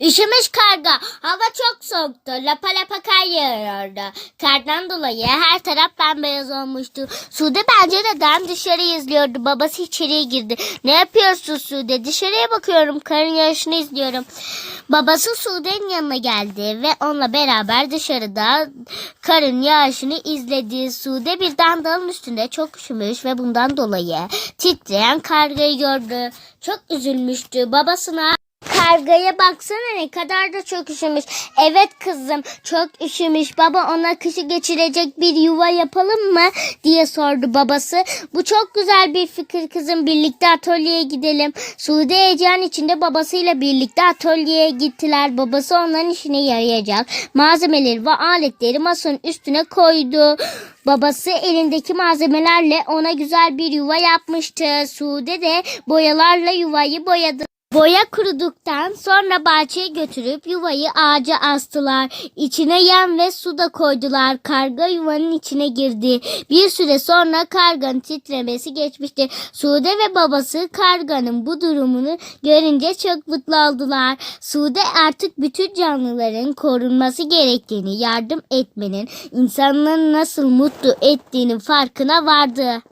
Üşümüş karga. Hava çok soğuktu. Lapa lapa kar yağıyordu. Kardan dolayı her taraf bembeyaz olmuştu. Sude pencereden dışarı izliyordu. Babası içeriye girdi. Ne yapıyorsun Sude? Dışarıya bakıyorum. Karın yağışını izliyorum. Babası Sude'nin yanına geldi ve onunla beraber dışarıda karın yağışını izledi. Sude birden dalın üstünde çok üşümüş ve bundan dolayı titreyen kargayı gördü. Çok üzülmüştü. Babasına Kargaya baksana ne kadar da çok üşümüş. Evet kızım çok üşümüş. Baba ona kışı geçirecek bir yuva yapalım mı diye sordu babası. Bu çok güzel bir fikir kızım. Birlikte atölyeye gidelim. Sude heyecan içinde babasıyla birlikte atölyeye gittiler. Babası onların işine yarayacak malzemeleri ve aletleri masanın üstüne koydu. Babası elindeki malzemelerle ona güzel bir yuva yapmıştı. Sude de boyalarla yuvayı boyadı. Boya kuruduktan sonra bahçeye götürüp yuvayı ağaca astılar. İçine yem ve su da koydular. Karga yuvanın içine girdi. Bir süre sonra karganın titremesi geçmişti. Sude ve babası karganın bu durumunu görünce çok mutlu oldular. Sude artık bütün canlıların korunması gerektiğini, yardım etmenin insanları nasıl mutlu ettiğinin farkına vardı.